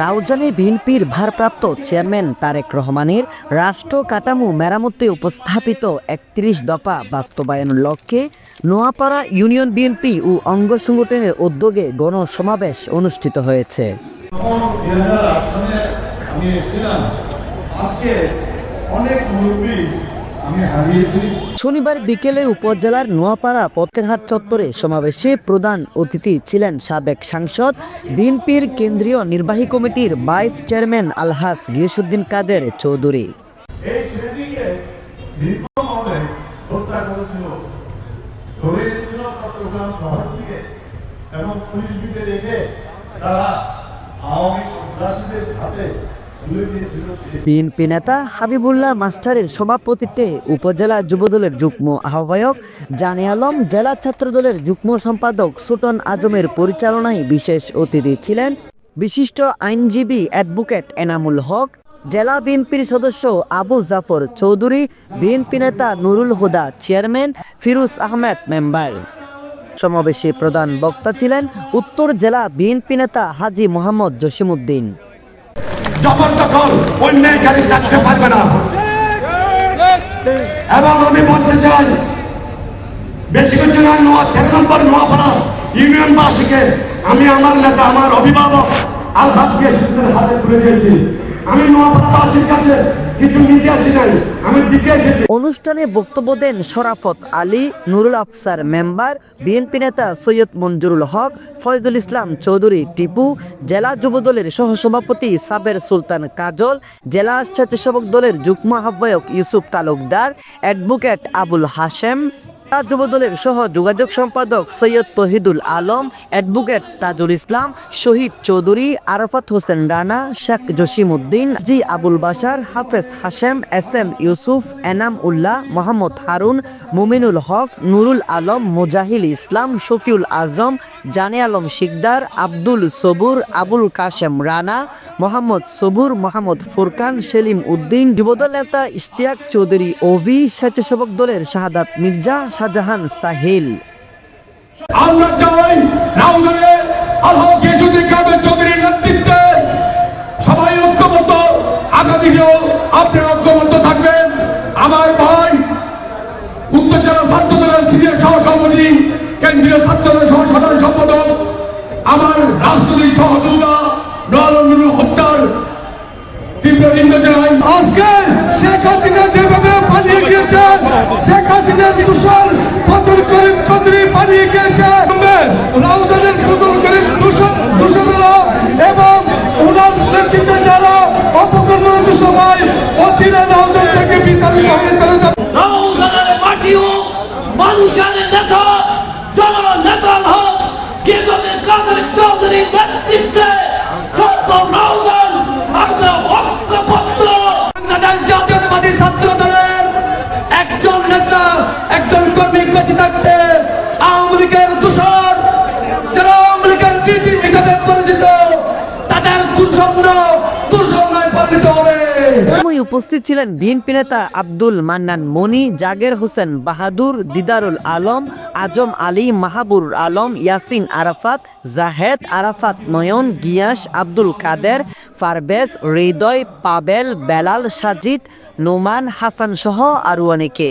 রাউজানে বিএনপির ভারপ্রাপ্ত চেয়ারম্যান তারেক রহমানের রাষ্ট্র কাঠামো মেরামতে উপস্থাপিত একত্রিশ দফা বাস্তবায়নের লক্ষ্যে নোয়াপাড়া ইউনিয়ন বিএনপি ও অঙ্গ সংগঠনের উদ্যোগে গণসমাবেশ অনুষ্ঠিত হয়েছে। অনেক শনিবার বিকেলে উপজেলার নোয়াপাড়া পথেরহাট চত্বরে সমাবেশে প্রধান অতিথি ছিলেন সাবেক সাংসদ বিএনপির কেন্দ্রীয় নির্বাহী কমিটির ভাইস চেয়ারম্যান আলহাস গিয়াসুদ্দিন কাদের চৌধুরী। এবং পুলিশ রেখে তারা আওয়ামী সন্ত্রাসীদের হাতে বিএনপি নেতা হাবিবুল্লাহ মাস্টারের সভাপতিত্বে উপজেলা যুবদলের যুগ্ম আহ্বায়ক জানে আলম জেলা ছাত্রদলের যুগ্ম সম্পাদক সুটন আজমের পরিচালনায় বিশেষ অতিথি ছিলেন বিশিষ্ট আইনজীবী অ্যাডভোকেট এনামুল হক, জেলা বিএনপির সদস্য আবু জাফর চৌধুরী, বিএনপি নেতা নুরুল হুদা চেয়ারম্যান ফিরোজ আহমেদ মেম্বার। সমাবেশে প্রধান বক্তা ছিলেন উত্তর জেলা বিএনপি নেতা হাজি মোহাম্মদ জসিমউদ্দিন। জবরদখল অন্যায় গাড়ি থাকতে পারবে না। এবং আমি বলতে চাই বেশি কিছু না নোয়া, তেরো নম্বর নোয়াপাড়া ইউনিয়নবাসীকে আমি আমার নেতা, আমার অভিভাবক আলহাজকে হাতে তুলে দিয়েছি। আমি নোয়াপাড়াবাসীর কাছে অনুষ্ঠানে বক্তব্য দেন শরাফত আলী, নুরুল আফসার মেম্বার, বিএনপি নেতা সৈয়দ মঞ্জুরুল হক, ফয়জুল ইসলাম চৌধুরী টিপু, জেলা যুবদলের সহসভাপতি সাবের সুলতান কাজল, জেলা স্বেচ্ছাসেবক দলের যুগ্ম আহ্বায়ক ইউসুফ তালুকদার, অ্যাডভোকেট আবুল হাশেম যুবদলের সহ যোগাযোগ সম্পাদক Syed Tohidul Alam, advocate Tajul Islam, Shahid Chowdhury, Arafat Hossain Rana, Sheikh Jasim Uddin G Abul Bashar, Hafez Hashem, S M Yusuf, Enam Ullah, Mohammad Harun, Mominul Haque, Nurul Alam, Mujahil Islam, Shafiul Azam, Jane Alam Sikdar, Abdul সবুর, আবুল কাশেম রানা, মোহাম্মদ সবুর, মোহাম্মদ ফুরকান, সেলিম উদ্দিন, যুবদল নেতা ইশতিয়াক চৌধুরী, ওভি, স্বেচ্ছাসেবক দলের শাহাদাত মির্জা শাহজাহান সাহিল। আমরা চাই রাউজানে আল্লাহ চৌধুরীর নেতৃত্বে সবাই ঐক্যবদ্ধ ঐক্যবদ্ধ থাকবেন। আমার ভাই, উত্তর জেলা ছাত্র দলের সিনিয়র সহসভাপতি, কেন্দ্রীয় ছাত্র দলের সহ সম্পাদক, আমার রাজনৈতিক নেতা, একজন কর্মী বেঁচে থাকতে দূষণ যারা হিসাবে পরিচিত তাদের দুঃস্বপ্ন উপস্থিত ছিলেন বিএনপি নেতা আব্দুল মান্নান মনি, জাগের হোসেন বাহাদুর, দিদারুল আলম, আজম আলী, মাহাবুর আলম, ইয়াসিন আরাফাত, জাহেদ আরাফাত, নয়ন, গিয়াস, আব্দুল কাদের, ফারবেজ, হৃদয়, পাবেল, বেলাল, সাজিদ, নোমান, হাসান সহ আরও অনেকে।